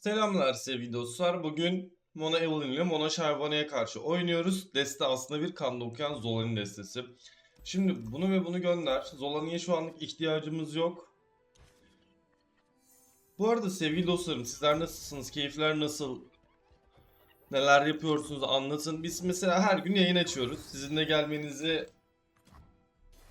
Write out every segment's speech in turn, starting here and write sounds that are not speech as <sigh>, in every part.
Selamlar sevgili dostlar. Bugün Mona Evelyn ile Mona Shyvana'ya karşı oynuyoruz. Deste aslında bir kanda okuyan Zola'nın destesi. Şimdi bunu ve bunu gönder. Zola'nıya şu anlık ihtiyacımız yok. Bu arada sevgili dostlarım sizler nasılsınız? Keyifler nasıl? Neler yapıyorsunuz anlatın. Biz mesela her gün yayın açıyoruz. Sizin de gelmenizi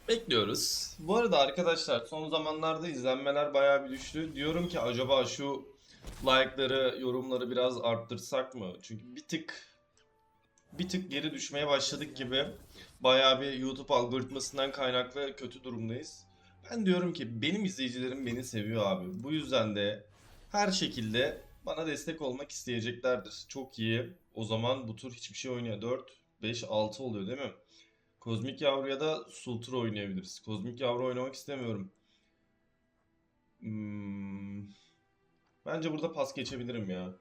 bekliyoruz. Bu arada arkadaşlar son zamanlarda izlenmeler bayağı bir düştü. Diyorum ki acaba şu like'ları, yorumları biraz arttırsak mı? Çünkü bir tık bir tık geri düşmeye başladık gibi. Bayağı bir YouTube algoritmasından kaynaklı kötü durumdayız. Ben diyorum ki benim izleyicilerim beni seviyor abi. Bu yüzden de her şekilde bana destek olmak isteyeceklerdir. Çok iyi. O zaman bu tur hiçbir şey oynuyor. 4, 5, 6 oluyor değil mi? Kozmik Yavru'ya da Sultur oynayabiliriz. Kozmik Yavru oynamak istemiyorum. Hmm, Bence burada pas geçebilirim ya.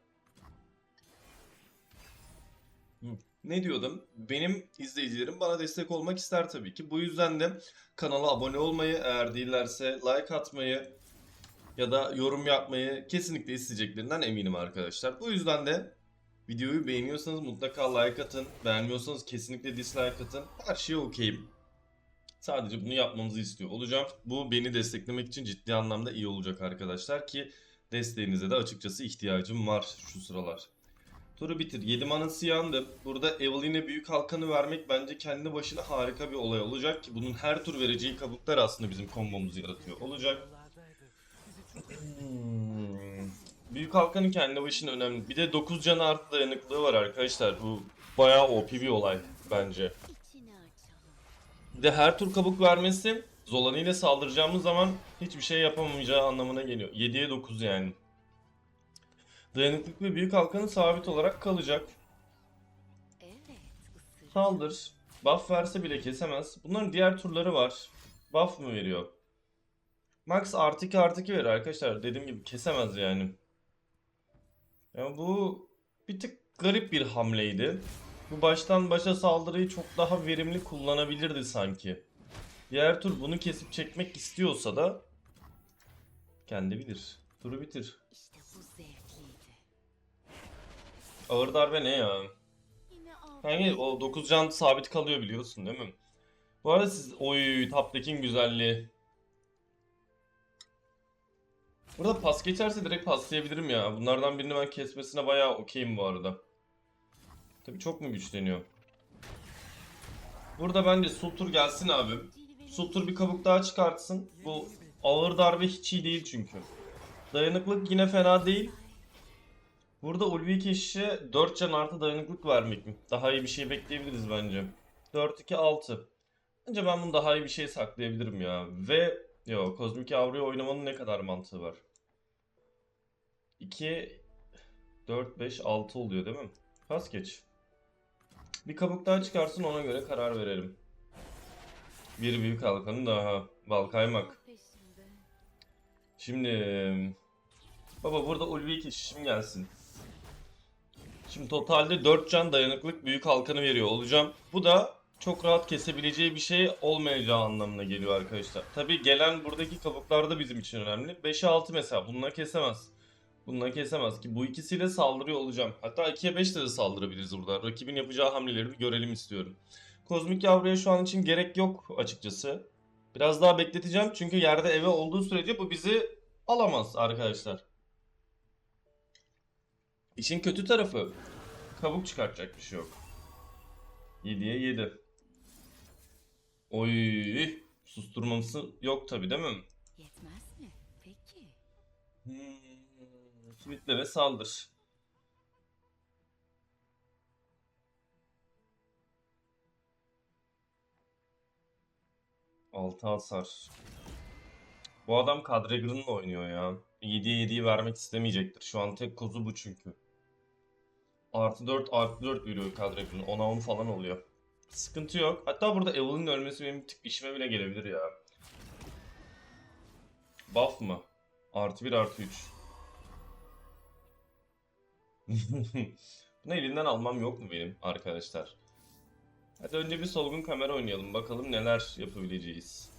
Ne diyordum? Benim izleyicilerim bana destek olmak ister tabii ki. Bu yüzden de kanala abone olmayı, eğer değillerse like atmayı ya da yorum yapmayı kesinlikle isteyeceklerinden eminim arkadaşlar. Bu yüzden de videoyu beğeniyorsanız mutlaka like atın. Beğenmiyorsanız kesinlikle dislike atın. Her şeye okeyim. Sadece bunu yapmanızı istiyor olacağım. Bu beni desteklemek için ciddi anlamda iyi olacak arkadaşlar ki Desteğinize de açıkçası ihtiyacım var şu sıralar. Turu bitir. 7 manası yandı. Burada Evelyn'e büyük halkanı vermek bence kendi başına harika bir olay olacak ki bunun her tur vereceği kabuklar aslında bizim kombomuzu yaratıyor olacak. Hmm. Büyük halkanın kendi başına önemli. Bir de 9 canı artı dayanıklığı var arkadaşlar. Bu bayağı OP bir olay bence. Bir de her tur kabuk vermesi Zolan'ı ile saldıracağımız zaman hiçbir şey yapamayacağı anlamına geliyor. 7'ye 9 yani. Dayanıklık ve büyük halkanı sabit olarak kalacak. Saldır. Buff verse bile kesemez. Bunların diğer turları var. Buff mı veriyor? Max artı 2 artı 2 verir arkadaşlar. Dediğim gibi kesemez yani. Yani bu bir tık garip bir hamleydi. Bu baştan başa saldırıyı çok daha verimli kullanabilirdi sanki. Diğer tur bunu kesip çekmek istiyorsa da kendi bilir. Turu bitir. İşte bu zevkliydi. Ağır darbe ne ya? Hani o 9 can sabit kalıyor biliyorsun değil mi? Bu arada siz oy Taptekin güzelliği. Burada pas geçerse direkt paslayabilirim ya. Bunlardan birini ben kesmesine bayağı okeyim bu arada. Tabii çok mu güçleniyor? Burada bence Sultur gelsin abi. Sultur bir kabuk daha çıkartsın. Bu ağır darbe hiç iyi değil çünkü. Dayanıklık yine fena değil. Burada Ulvi Keşiş'e 4 can artı dayanıklık vermek mi? Daha iyi bir şey bekleyebiliriz bence. 4-2-6. Bence ben bunu daha iyi bir şey saklayabilirim ya. Ve yo Kozmik Yavru'yu oynamanın ne kadar mantığı var? 2 4 5 6 oluyor değil mi? Pas geç. Bir kabuk daha çıkarsın ona göre karar verelim. Bir büyük halkanı daha. Bal kaymak. Şimdi baba burada ulvi keşişim gelsin. Şimdi totalde 4 can dayanıklık büyük halkanı veriyor olacağım. Bu da çok rahat kesebileceği bir şey olmayacağı anlamına geliyor arkadaşlar. Tabi gelen buradaki kabuklar da bizim için önemli. 5'e 6 mesela bununla kesemez. Bununla kesemez ki bu ikisiyle saldırıyor olacağım. Hatta 2'ye 5 de, de saldırabiliriz burada. Rakibin yapacağı hamleleri bir görelim istiyorum. Kozmik yavruya şu an için gerek yok açıkçası. Biraz daha bekleteceğim çünkü yerde eve olduğu sürece bu bizi alamaz arkadaşlar. İşin kötü tarafı kabuk çıkartacak bir şey yok. 7'ye 7. Oy susturması yok tabi değil mi? Yetmez mi? Peki. Hmm, kilitle ve saldır. Altı hasar. Bu adam Kadregrın'la oynuyor ya. 7'ye 7'yi vermek istemeyecektir. Şu an tek kozu bu çünkü. Artı 4 artı 4 veriyor Kadregrın. 10'a 10 falan oluyor. Sıkıntı yok. Hatta burada Evelyn'in ölmesi benim tık işime bile gelebilir ya. Buff mı? Artı 1 artı 3. <laughs> Bunu elinden almam yok mu benim arkadaşlar? Hadi önce bir solgun kamera oynayalım. Bakalım neler yapabileceğiz.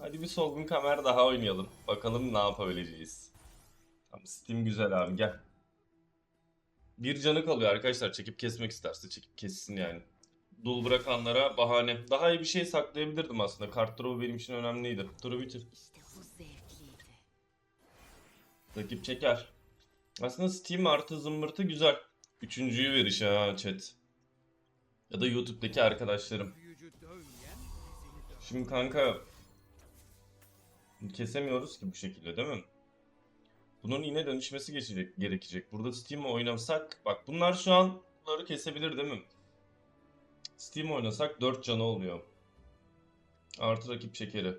Hadi bir solgun kamera daha oynayalım. Bakalım ne yapabileceğiz. Tamam, Steam güzel abi gel. Bir canı kalıyor arkadaşlar. Çekip kesmek isterse çekip kessin yani. Dul bırakanlara bahane. Daha iyi bir şey saklayabilirdim aslında. Kart drop'u benim için önemliydi. Turu bitir. İşte bu zevkliydi. Rakip çeker. Aslında Steam artı zımbırtı güzel. Üçüncüyü veriş ha chat. Ya da YouTube'daki arkadaşlarım. Şimdi kanka kesemiyoruz ki bu şekilde değil mi? Bunun yine dönüşmesi geçecek, gerekecek. Burada Steam oynasak, bak bunlar şu an bunları kesebilir değil mi? Steam oynasak 4 canı oluyor. Artı rakip çekeri.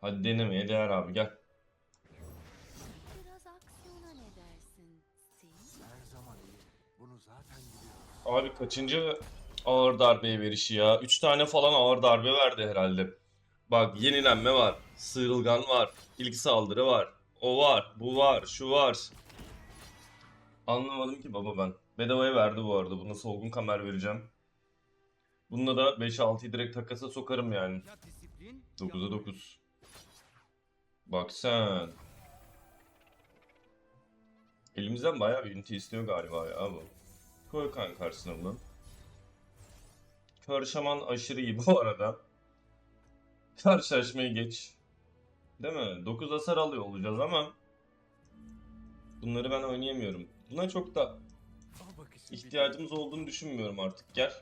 Hadi denemeye değer abi gel. Abi kaçıncı ağır darbeye verişi ya? 3 tane falan ağır darbe verdi herhalde. Bak yenilenme var, sıyrılgan var, ilk saldırı var, o var, bu var, şu var. Anlamadım ki baba ben. Bedavaya verdi bu arada. Buna solgun kamer vereceğim. Bununla da 5-6'yı direkt takasa sokarım yani. 9'a 9. Bak sen. Elimizden bayağı bir ünite istiyor galiba ya bu. Koy kan karşısına bunu. Kör aşırı iyi bu <laughs> arada. Karşılaşmayı geç. Değil mi? 9 hasar alıyor olacağız ama bunları ben oynayamıyorum. Buna çok da ihtiyacımız olduğunu düşünmüyorum artık. Gel.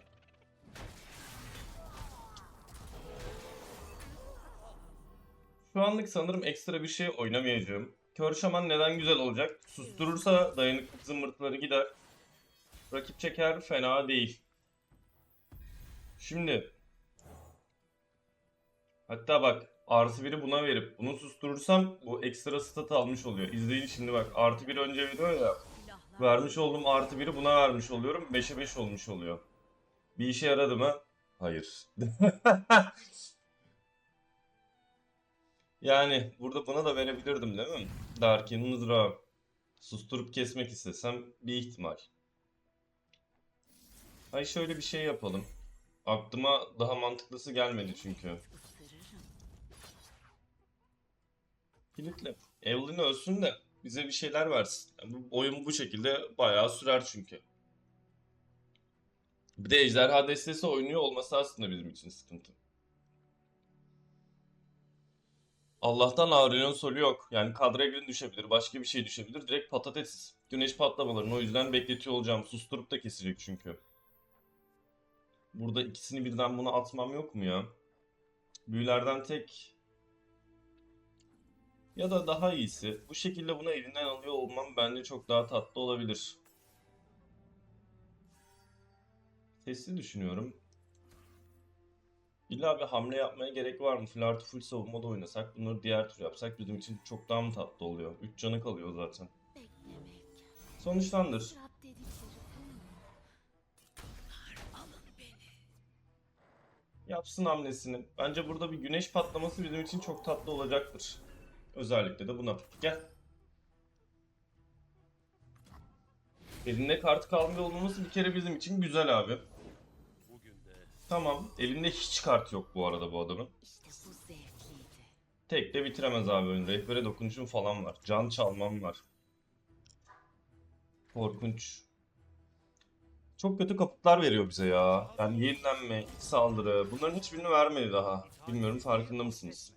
Şu anlık sanırım ekstra bir şey oynamayacağım. Kör neden güzel olacak? Susturursa dayanıklık zımbırtıları gider. Rakip çeker fena değil. Şimdi Hatta bak artı biri buna verip bunu susturursam bu ekstra stat almış oluyor. İzleyin şimdi bak artı bir önce veriyor ya. Vermiş olduğum artı biri buna vermiş oluyorum. 5'e 5 olmuş oluyor. Bir işe yaradı mı? Hayır. <laughs> yani burada buna da verebilirdim değil mi? Darkin mızrağı. Susturup kesmek istesem bir ihtimal. Ay şöyle bir şey yapalım. Aklıma daha mantıklısı gelmedi çünkü. Kilitle. Evelyn ölsün de bize bir şeyler versin. Yani bu oyun bu şekilde bayağı sürer çünkü. Bir de ejderha destesi oynuyor olması aslında bizim için sıkıntı. Allah'tan Aurelion Sol'u yok. Yani Kadregrin düşebilir, başka bir şey düşebilir. Direkt patates. Güneş patlamalarını o yüzden bekletiyor olacağım. Susturup da kesecek çünkü. Burada ikisini birden buna atmam yok mu ya? Büyülerden tek ya da daha iyisi bu şekilde bunu elinden alıyor olmam bence çok daha tatlı olabilir. Sesli düşünüyorum. İlla bir hamle yapmaya gerek var mı? Full artı full savunmada oynasak bunları diğer tur yapsak bizim için çok daha mı tatlı oluyor? 3 canı kalıyor zaten. Sonuçlandır. Yapsın hamlesini. Bence burada bir güneş patlaması bizim için çok tatlı olacaktır. Özellikle de buna. Gel. Elinde kart kalmıyor olmaması bir kere bizim için güzel abi. Tamam. Elinde hiç kart yok bu arada bu adamın. Tek de bitiremez abi oyun. Rehbere dokunuşum falan var. Can çalmam var. Korkunç. Çok kötü kapıtlar veriyor bize ya. Yani yenilenme, ilk saldırı. Bunların hiçbirini vermedi daha. Bilmiyorum farkında mısınız?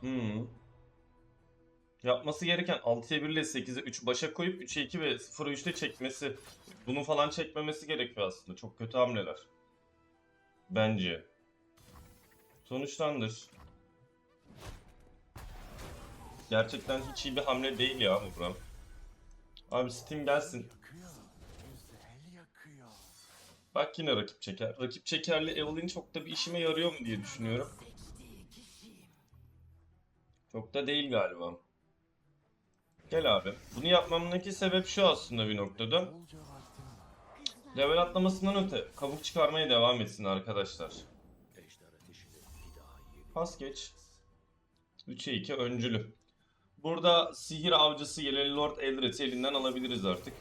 Hmm. Yapması gereken 6'ya 1 ile 8'e 3 başa koyup 3'e 2 ve 0'a 3'te çekmesi. Bunu falan çekmemesi gerekiyor aslında. Çok kötü hamleler. Bence. Sonuçlandır. Gerçekten hiç iyi bir hamle değil ya bu. Abi Steam gelsin. Bak yine rakip çeker. Rakip çekerli Evelyn çok da bir işime yarıyor mu diye düşünüyorum. Çok da değil galiba. Gel abi. Bunu yapmamdaki sebep şu aslında bir noktada. Level atlamasından öte kabuk çıkarmaya devam etsin arkadaşlar. Pas geç. 3'e 2 öncülü. Burada sihir avcısı Yeleli Lord Eldred'i elinden alabiliriz artık.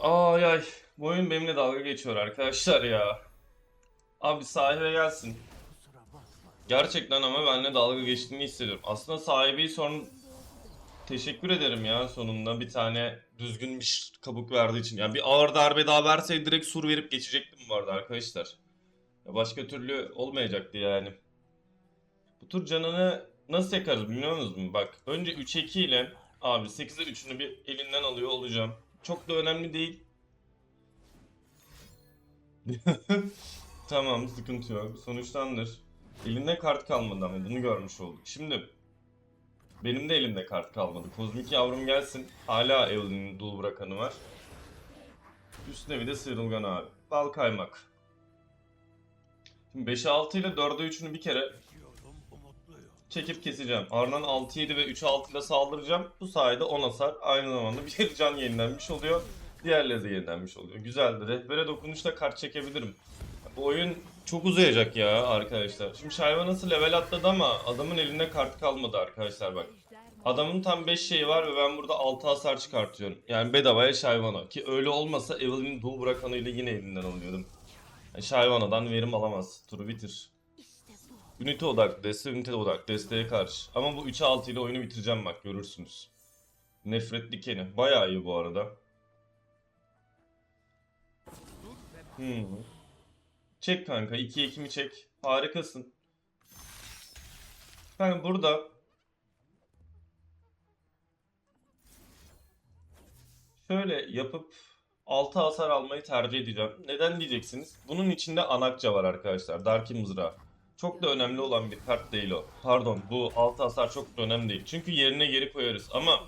Ay ay. Bu oyun benimle dalga geçiyor arkadaşlar ya. Abi sahibe gelsin. Gerçekten ama benimle dalga geçtiğini hissediyorum. Aslında sahibi son teşekkür ederim ya sonunda bir tane düzgün bir kabuk verdiği için. Yani bir ağır darbe daha verseydi direkt sur verip geçecektim bu arada arkadaşlar. Ya başka türlü olmayacaktı yani. Bu tur canını nasıl yakarız biliyor musunuz? Bak önce 3-2 ile abi 8'e 3'ünü bir elinden alıyor olacağım. Çok da önemli değil. <laughs> tamam sıkıntı yok. Sonuçtandır. Elinde kart kalmadı ama bunu görmüş olduk. Şimdi benim de elimde kart kalmadı. Kozmik yavrum gelsin. Hala Evelyn'in dul bırakanı var. Üstüne bir de sıyrılgan abi. Bal kaymak. Şimdi 5'e 6 ile 4'e 3'ünü bir kere. Çekip keseceğim. Ardından 6-7 ve 3'e 6 ile saldıracağım. Bu sayede 10 hasar. Aynı zamanda bir can yenilenmiş oluyor. Diğerleri de yenilenmiş oluyor. Güzeldi. Rehbere dokunuşla kart çekebilirim. Bu oyun çok uzayacak ya arkadaşlar. Şimdi Şayva nasıl level atladı ama adamın elinde kart kalmadı arkadaşlar bak. Adamın tam 5 şeyi var ve ben burada 6 hasar çıkartıyorum. Yani bedavaya Shyvana. Ki öyle olmasa Evelyn'in dul bırakanıyla yine elinden alıyordum. Yani Shyvana'dan verim alamaz. Turu bitir. Ünite odaklı deste, ünite odaklı desteğe karşı. Ama bu 3'e 6 ile oyunu bitireceğim bak görürsünüz. Nefret dikeni. Bayağı iyi bu arada. Hmm. Çek kanka. 2'ye 2'mi çek. Harikasın. Ben burada şöyle yapıp 6 hasar almayı tercih edeceğim. Neden diyeceksiniz? Bunun içinde Anakça var arkadaşlar. Darkin Mızrağı. Çok da önemli olan bir kart değil o. Pardon bu 6 hasar çok da önemli değil. Çünkü yerine geri koyarız ama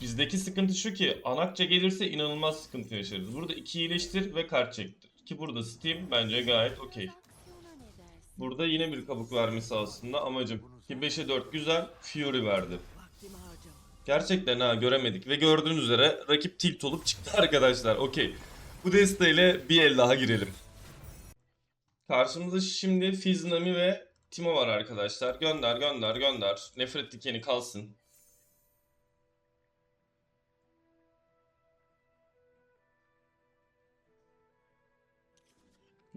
bizdeki sıkıntı şu ki Anakça gelirse inanılmaz sıkıntı yaşarız. Burada 2 iyileştir ve kart çektir. Ki burada Steam bence gayet okey. Burada yine bir kabuk vermesi aslında amacım. Ki 5'e 4 güzel Fury verdi. Gerçekten ha göremedik ve gördüğünüz üzere rakip tilt olup çıktı <laughs> arkadaşlar. Okey. Bu desteğiyle bir el daha girelim. Karşımızda şimdi Fiznami ve Timo var arkadaşlar. Gönder gönder gönder. Nefret dikeni kalsın.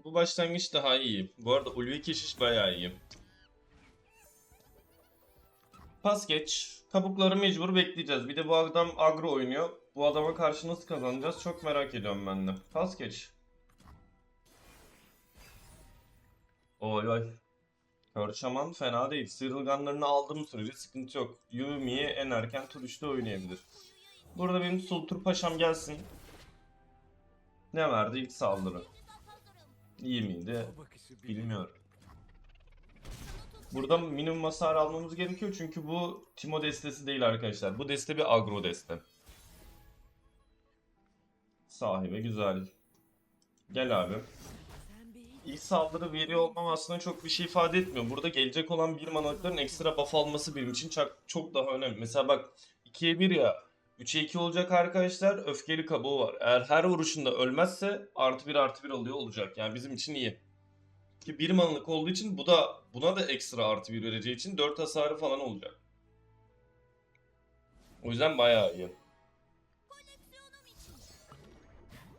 Bu başlangıç daha iyi. Bu arada ulvi keşiş bayağı iyi. Pas geç. Kabukları mecbur bekleyeceğiz. Bir de bu adam agro oynuyor. Bu adama karşı nasıl kazanacağız çok merak ediyorum ben de. Pas geç. Oy oy. Kör fena değil. Sıyrılganlarını aldığım sürece sıkıntı yok. Yumi'yi en erken tur 3'te oynayabilir. Burada benim Sultur Paşam gelsin. Ne verdi ilk saldırı? İyi miydi? Bilmiyorum. Burada minimum hasar almamız gerekiyor çünkü bu Timo destesi değil arkadaşlar. Bu deste bir agro deste. Sahibi güzel. Gel abi. İlk saldırı veriyor olmam aslında çok bir şey ifade etmiyor. Burada gelecek olan bir manalıkların ekstra buff alması benim için çok, çok daha önemli. Mesela bak 2'ye 1 ya 3'e 2 olacak arkadaşlar öfkeli kabuğu var. Eğer her vuruşunda ölmezse artı 1 artı 1 alıyor olacak. Yani bizim için iyi. Ki bir manalık olduğu için bu da buna da ekstra artı 1 vereceği için 4 hasarı falan olacak. O yüzden bayağı iyi.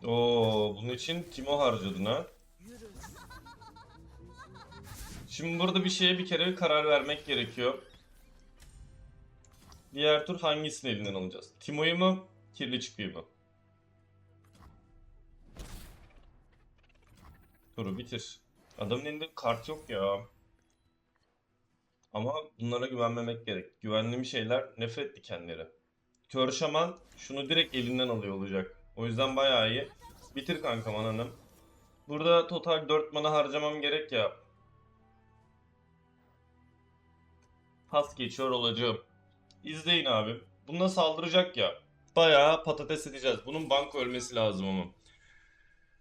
Oo, bunun için Timo harcadın ha. Şimdi burada bir şeye bir kere karar vermek gerekiyor. Diğer tur hangisini elinden alacağız? Timo'yu mu? Kirli çıkıyor mu? Turu bitir. Adamın elinde kart yok ya. Ama bunlara güvenmemek gerek. Güvendiğim şeyler nefret dikenleri. Kör şaman şunu direkt elinden alıyor olacak. O yüzden bayağı iyi. Bitir kankam ananım. Burada total 4 mana harcamam gerek ya. Pas geçiyor olacağım. İzleyin abi. Buna saldıracak ya. Bayağı patates edeceğiz. Bunun banko ölmesi lazım ama.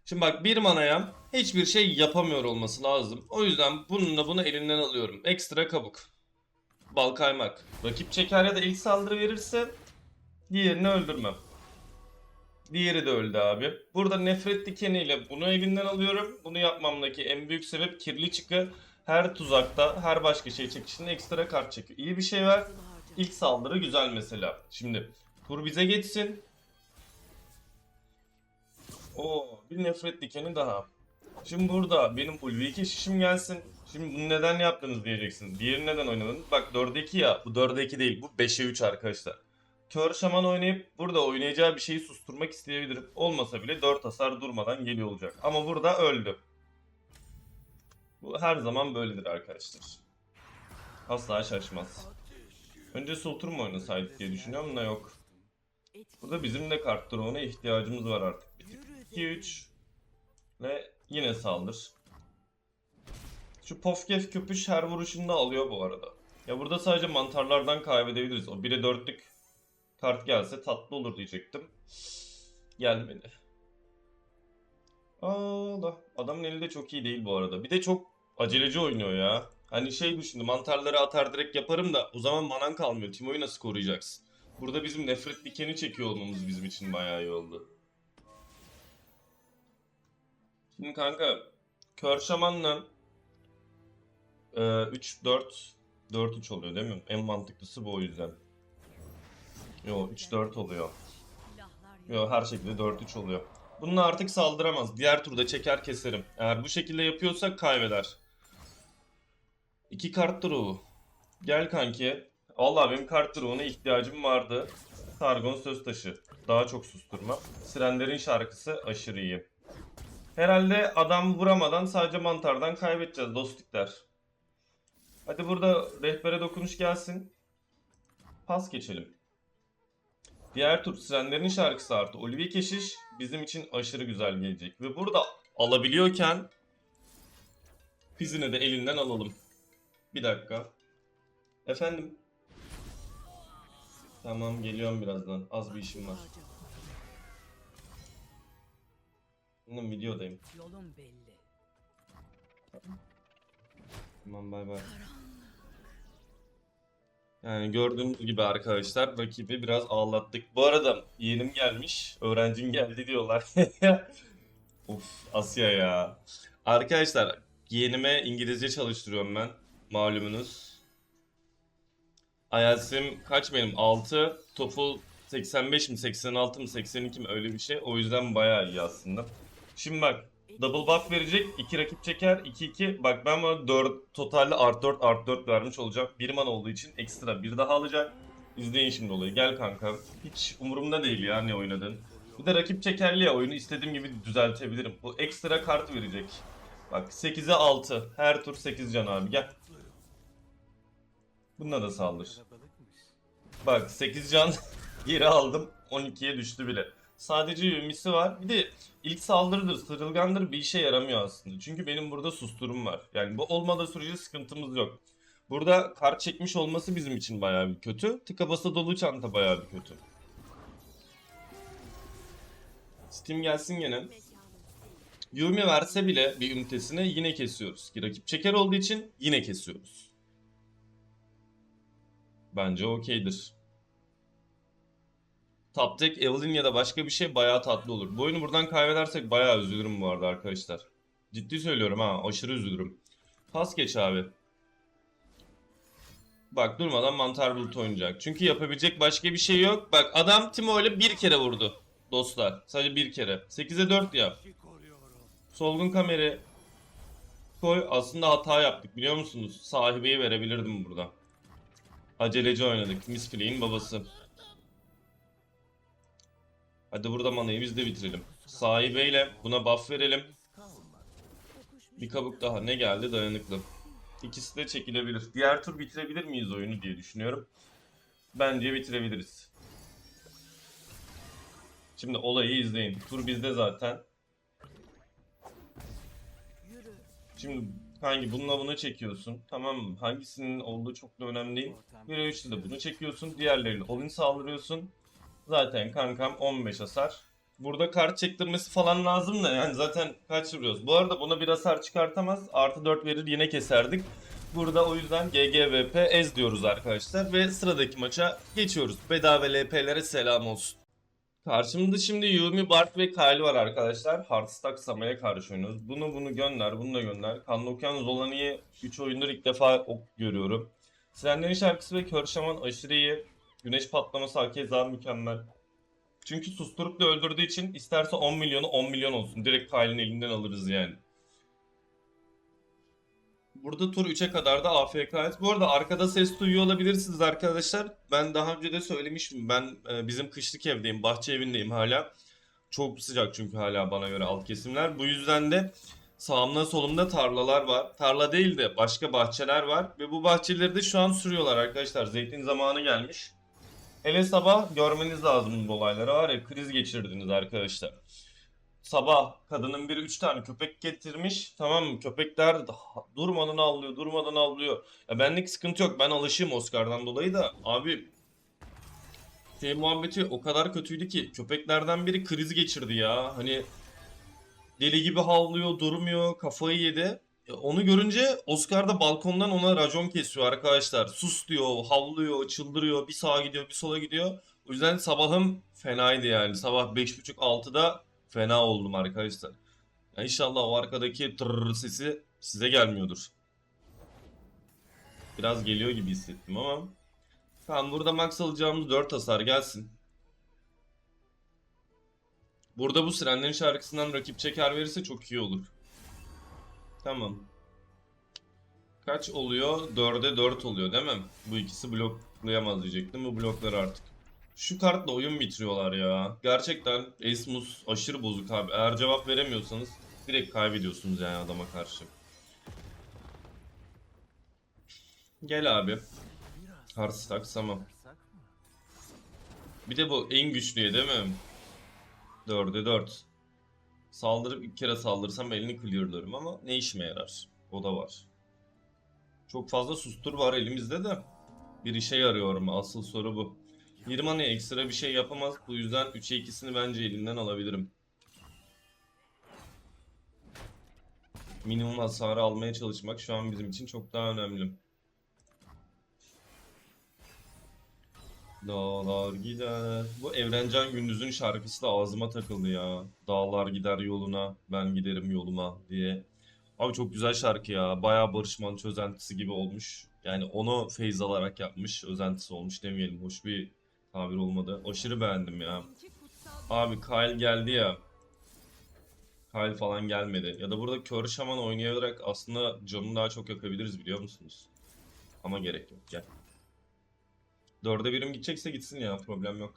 Şimdi bak bir manaya hiçbir şey yapamıyor olması lazım. O yüzden bununla bunu elinden alıyorum. Ekstra kabuk. Bal kaymak. Rakip çeker ya da ilk saldırı verirse diğerini öldürmem. Diğeri de öldü abi. Burada nefret dikeniyle bunu elinden alıyorum. Bunu yapmamdaki en büyük sebep kirli çıkı. Her tuzakta, her başka şey çekişinde ekstra kart çekiyor. İyi bir şey harcama. İlk saldırı güzel mesela. Şimdi tur bize geçsin. Oo, bir nefret dikeni daha. Şimdi burada benim ulvi keşişim gelsin. Şimdi bunu neden yaptınız diyeceksiniz. Diğeri neden oynadınız? Bak 4'e 2 ya. Bu 4'e 2 değil. Bu 5'e 3 arkadaşlar. Kör şaman oynayıp burada oynayacağı bir şeyi susturmak isteyebilirim. Olmasa bile 4 hasar durmadan geliyor olacak. Ama burada öldü. Bu her zaman böyledir arkadaşlar. Asla şaşmaz. Önce otur mu oynasaydık diye düşünüyorum da yok. Burada bizim de kart drone'a ihtiyacımız var artık. Bir tık. Yürü 2 3 ve yine saldır. Şu Pofkef köpüş her vuruşunda alıyor bu arada. Ya burada sadece mantarlardan kaybedebiliriz. O 1'e 4'lük kart gelse tatlı olur diyecektim. Gelmedi. Allah. Adamın eli de çok iyi değil bu arada. Bir de çok aceleci oynuyor ya. Hani şey düşündüm mantarları atar direkt yaparım da o zaman manan kalmıyor. Timo'yu nasıl koruyacaksın? Burada bizim nefret dikeni çekiyor olmamız bizim için bayağı iyi oldu. Şimdi kanka Kör Şaman'la e, 3 4 4 3 oluyor değil mi? En mantıklısı bu o yüzden. Yo 3 4 oluyor. Yo her şekilde 4 3 oluyor. Bununla artık saldıramaz. Diğer turda çeker keserim. Eğer bu şekilde yapıyorsak kaybeder. İki kart duru. Gel kanki. Allah benim kart duruğuna ihtiyacım vardı. Sargon söz taşı. Daha çok susturma. Sirenlerin şarkısı aşırı iyi. Herhalde adam vuramadan sadece mantardan kaybedeceğiz dostluklar. Hadi burada rehbere dokunuş gelsin. Pas geçelim. Diğer tur Sirenlerin şarkısı artı Olivier Keşiş bizim için aşırı güzel gelecek. Ve burada alabiliyorken Fizzini de elinden alalım. Bir dakika. Efendim? Tamam geliyorum birazdan. Az bir işim var. Bunun videodayım. Yolun belli. Tamam bay bay. Yani gördüğünüz gibi arkadaşlar rakibi biraz ağlattık. Bu arada yeğenim gelmiş, öğrencim geldi diyorlar. <laughs> of Asya ya. Arkadaşlar yeğenime İngilizce çalıştırıyorum ben. Malumunuz. IELTS'im kaç benim? 6. TOEFL 85 mi 86 mı 82 mi öyle bir şey. O yüzden bayağı iyi aslında. Şimdi bak Double buff verecek. 2 rakip çeker. 2-2. Bak ben buna 4 totalde art 4 art 4 vermiş olacak. 1 man olduğu için ekstra bir daha alacak. İzleyin şimdi olayı. Gel kanka. Hiç umurumda değil ya ne oynadın. Bir de rakip çekerli ya oyunu istediğim gibi düzeltebilirim. Bu ekstra kart verecek. Bak 8'e 6. Her tur 8 can abi gel. Bununla da saldır. Bak 8 can <laughs> geri aldım. 12'ye düştü bile. Sadece yümisi var. Bir de ilk saldırıdır, sırılgandır bir işe yaramıyor aslında. Çünkü benim burada susturum var. Yani bu olmadığı sürece sıkıntımız yok. Burada kart çekmiş olması bizim için bayağı bir kötü. Tıka basa dolu çanta bayağı bir kötü. Steam gelsin gene. Yumi verse bile bir ünitesine yine kesiyoruz. Ki rakip çeker olduğu için yine kesiyoruz. Bence okeydir. Top deck ya da başka bir şey bayağı tatlı olur. Bu oyunu buradan kaybedersek bayağı üzülürüm bu arada arkadaşlar. Ciddi söylüyorum ha aşırı üzülürüm. Pas geç abi. Bak durmadan mantar bulut oynayacak. Çünkü yapabilecek başka bir şey yok. Bak adam Timo ile bir kere vurdu. Dostlar. Sadece bir kere. 8'e 4 yap. Solgun kameri koy. Aslında hata yaptık biliyor musunuz? Sahibeyi verebilirdim burada. Aceleci oynadık. Misflea'nın babası. Hadi burada manayı biz de bitirelim. Sahibeyle buna buff verelim. Bir kabuk daha. Ne geldi? Dayanıklı. İkisi de çekilebilir. Diğer tur bitirebilir miyiz oyunu diye düşünüyorum. Bence bitirebiliriz. Şimdi olayı izleyin. Tur bizde zaten. Şimdi hangi bununla bunu çekiyorsun. Tamam mı? Hangisinin olduğu çok da önemli değil. Ortam 1'e 3'te de bunu çekiyorsun. Diğerleriyle olin saldırıyorsun. Zaten kankam 15 hasar. Burada kart çektirmesi falan lazım da yani zaten kaç. Bu arada buna bir hasar çıkartamaz. Artı 4 verir yine keserdik. Burada o yüzden GGVP ez diyoruz arkadaşlar. Ve sıradaki maça geçiyoruz. Bedava LP'lere selam olsun. Karşımda şimdi Yumi, Bart ve Kyle var arkadaşlar. Hearthstone Sama'ya karşı oynuyoruz. Bunu bunu gönder, bunu da gönder. Kanlı Okyan Zolani'yi 3 oyundur ilk defa görüyorum. Sirenlerin şarkısı ve Kör Şaman aşırı iyi. Güneş patlaması hakeza mükemmel. Çünkü susturup da öldürdüğü için isterse 10 milyonu 10 milyon olsun. Direkt Kyle'ın elinden alırız yani. Burada tur 3'e kadar da AFK'yız. Bu arada arkada ses duyuyor olabilirsiniz arkadaşlar. Ben daha önce de söylemiştim. Ben e, bizim kışlık evdeyim. Bahçe evindeyim hala. Çok sıcak çünkü hala bana göre alt kesimler. Bu yüzden de sağımda solumda tarlalar var. Tarla değil de başka bahçeler var. Ve bu bahçeleri de şu an sürüyorlar arkadaşlar. Zeytin zamanı gelmiş. Hele sabah görmeniz lazım bu olayları. Var ya kriz geçirdiniz arkadaşlar. Sabah kadının biri 3 tane köpek getirmiş. Tamam mı? Köpekler da- durmadan avlıyor, durmadan avlıyor. Ya benlik sıkıntı yok. Ben alışığım Oscar'dan dolayı da. Abi şey muhabbeti o kadar kötüydü ki köpeklerden biri kriz geçirdi ya. Hani deli gibi havlıyor, durmuyor, kafayı yedi. E, Onu görünce Oscar da balkondan ona racon kesiyor arkadaşlar. Sus diyor, havlıyor, çıldırıyor, bir sağa gidiyor, bir sola gidiyor. O yüzden sabahım fenaydı yani. Sabah 5.30-6'da fena oldum arkadaşlar. Ya inşallah o arkadaki tırr sesi size gelmiyordur. Biraz geliyor gibi hissettim ama. Tamam burada max alacağımız 4 hasar gelsin. Burada bu sirenlerin şarkısından rakip çeker verirse çok iyi olur. Tamam. Kaç oluyor? 4'e 4 oluyor değil mi? Bu ikisi bloklayamaz diyecektim. Bu bloklar artık. Şu kartla oyun bitiriyorlar ya. Gerçekten Esmus aşırı bozuk abi. Eğer cevap veremiyorsanız direkt kaybediyorsunuz yani adama karşı. Gel abi. Hearthstone tamam. Bir de bu en güçlüye değil mi? 4'e 4. Saldırıp bir kere saldırsam elini clearlarım ama ne işime yarar? O da var. Çok fazla sustur var elimizde de. Bir işe yarıyor mu? Asıl soru bu. 20 hani ekstra bir şey yapamaz. Bu yüzden 3'e 2'sini bence elinden alabilirim. Minimum hasarı almaya çalışmak şu an bizim için çok daha önemli. Dağlar gider. Bu Evrencan Gündüz'ün şarkısı da ağzıma takıldı ya. Dağlar gider yoluna, ben giderim yoluma diye. Abi çok güzel şarkı ya. Bayağı Barış Manço özentisi gibi olmuş. Yani onu feyz alarak yapmış. Özentisi olmuş demeyelim. Hoş bir tabir olmadı. Aşırı beğendim ya. Abi Kyle geldi ya. Kyle falan gelmedi. Ya da burada kör şaman oynayarak aslında canını daha çok yakabiliriz biliyor musunuz? Ama gerek yok. Gel. Dörde birim gidecekse gitsin ya problem yok.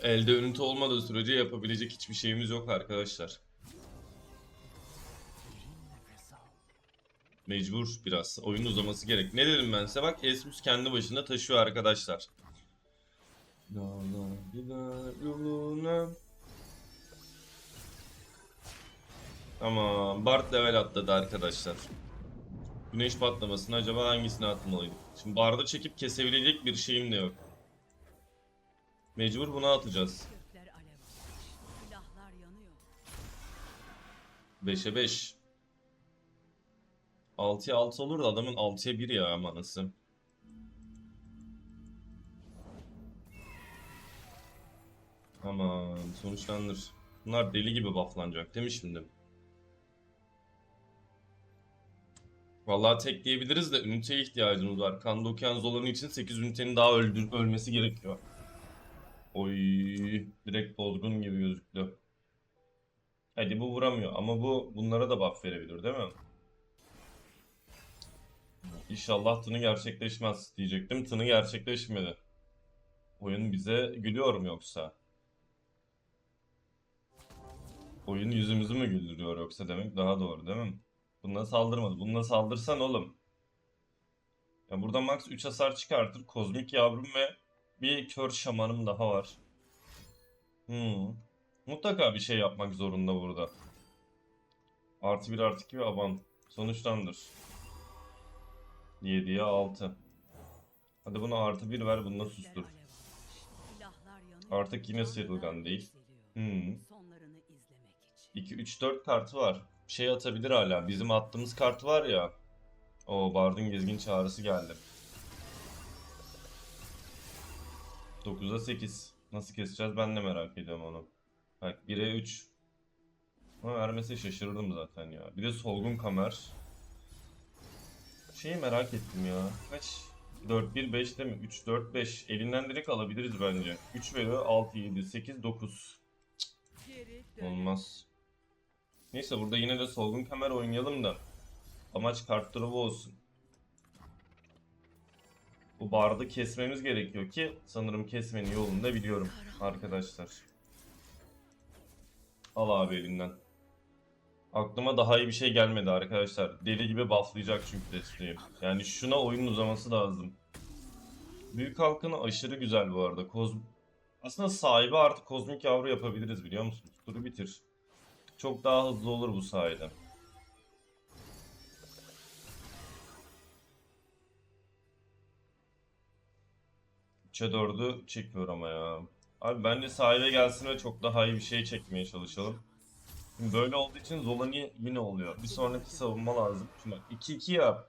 Elde ünite olmadığı sürece yapabilecek hiçbir şeyimiz yok arkadaşlar. Mecbur biraz. Oyun uzaması gerek. Ne dedim ben size? Bak Esmus kendi başına taşıyor arkadaşlar. Dağlar gider yoluna. Tamam. Bart level atladı arkadaşlar. Güneş patlamasını acaba hangisine atmalıydık? Şimdi barda çekip kesebilecek bir şeyim de yok. Mecbur buna atacağız. Gökler alev almış. Silahlar yanıyor. 5'e 5. 6'ya 6 olur da adamın 6'ya 1 ya manası. Aman sonuçlandır. Bunlar deli gibi bufflanacak değil mi şimdi? Vallahi tek diyebiliriz de üniteye ihtiyacımız var. Kanda okuyan Zolan'ı için 8 ünitenin daha öldür ölmesi gerekiyor. Oy, direkt bozgun gibi gözüktü. Hadi bu vuramıyor ama bu bunlara da buff verebilir değil mi? İnşallah tını gerçekleşmez diyecektim. Tını gerçekleşmedi. Oyun bize gülüyor mu yoksa? Oyun yüzümüzü mü güldürüyor yoksa demek daha doğru değil mi? Bununla saldırmadı. Bununla saldırsan oğlum. Ya burada max 3 hasar çıkartır. Kozmik yavrum ve bir kör şamanım daha var. Hmm. Mutlaka bir şey yapmak zorunda burada. Artı 1 artı 2 ve aban. Sonuçlandır. 7'ye 6. Hadi buna artı 1 ver bunu Gökler sustur. Artık yine sıyrılgan değil. Hmm. Sonlarını izlemek için. 2, 3, 4 kartı var. Şey atabilir hala. Bizim attığımız kart var ya. O Bard'ın gezgin çağrısı geldi. 9'a 8. Nasıl keseceğiz ben de merak ediyorum onu. Bak 1'e 3. Ama vermese şaşırırdım zaten ya. Bir de solgun kamer. Şeyi merak ettim ya. Kaç? 4, 1, 5 değil mi? 3, 4, 5. Elinden direkt alabiliriz bence. 3 veriyor. 6, 7, 8, 9. Geri dön. Olmaz. Neyse burada yine de solgun kamera oynayalım da. Amaç kart drop'u olsun. Bu bardı kesmemiz gerekiyor ki sanırım kesmenin yolunu da biliyorum arkadaşlar. Al abi elinden. Aklıma daha iyi bir şey gelmedi arkadaşlar. Deli gibi bufflayacak çünkü desteği. Yani şuna oyun uzaması lazım. Büyük halkını aşırı güzel bu arada. Koz... Aslında sahibi artık kozmik yavru yapabiliriz biliyor musunuz? Turu bitir. Çok daha hızlı olur bu sayede. Üçe 4'ü çekiyor ama ya. Abi bence sahibe gelsin ve çok daha iyi bir şey çekmeye çalışalım. Şimdi böyle olduğu için Zolani yine oluyor. Bir sonraki savunma lazım. Şimdi bak 2-2 ya.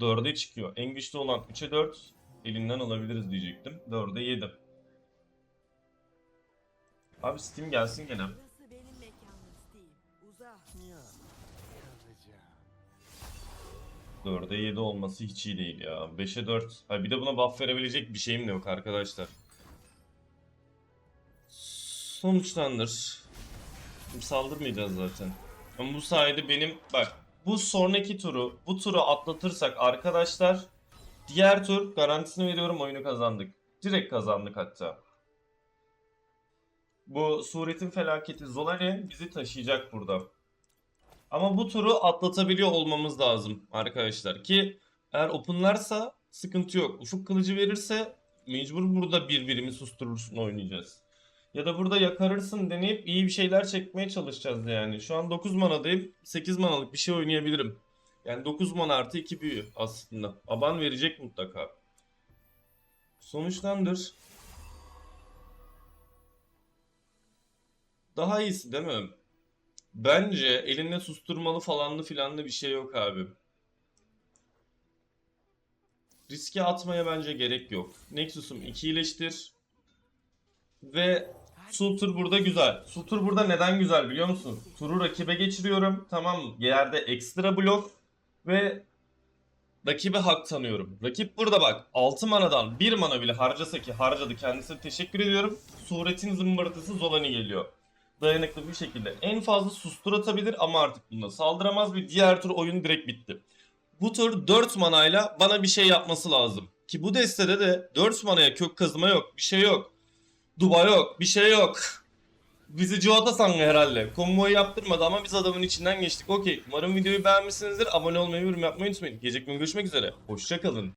4'e çıkıyor. En güçlü olan 3'e 4 elinden alabiliriz diyecektim. 4'e 7. Abi Steam gelsin gene. 4'e 7 olması hiç iyi değil ya. 5'e 4. Ha bir de buna buff verebilecek bir şeyim de yok arkadaşlar. Sonuçlandır. Şimdi saldırmayacağız zaten. Ama bu sayede benim bak bu sonraki turu bu turu atlatırsak arkadaşlar diğer tur garantisini veriyorum oyunu kazandık. Direkt kazandık hatta. Bu suretin felaketi Zolari bizi taşıyacak burada. Ama bu turu atlatabiliyor olmamız lazım arkadaşlar ki eğer openlarsa sıkıntı yok. Ufuk kılıcı verirse mecbur burada birbirimi susturursun oynayacağız. Ya da burada yakarırsın deneyip iyi bir şeyler çekmeye çalışacağız yani. Şu an 9 manadayım. 8 manalık bir şey oynayabilirim. Yani 9 mana artı 2 büyü aslında. Aban verecek mutlaka. Sonuçlandır. Daha iyisi değil mi? Bence elinde susturmalı falanlı filanlı bir şey yok abi. Riske atmaya bence gerek yok. Nexus'um 2 iyileştir. Ve Sultur burada güzel. Sultur burada neden güzel biliyor musun? Turu rakibe geçiriyorum. Tamam? Yerde ekstra blok. Ve rakibe hak tanıyorum. Rakip burada bak 6 manadan 1 mana bile harcasa ki harcadı kendisine teşekkür ediyorum. Suretin zımbırtısı Zolani geliyor dayanıklı bir şekilde. En fazla sustur atabilir ama artık bunda saldıramaz ve diğer tur oyun direkt bitti. Bu tur 4 manayla bana bir şey yapması lazım. Ki bu destede de 4 manaya kök kazıma yok, bir şey yok. Duba yok, bir şey yok. Bizi Ciota sandı herhalde. Konvoyu yaptırmadı ama biz adamın içinden geçtik. Okey. Umarım videoyu beğenmişsinizdir. Abone olmayı, yorum yapmayı unutmayın. Gelecek gün görüşmek üzere. Hoşçakalın.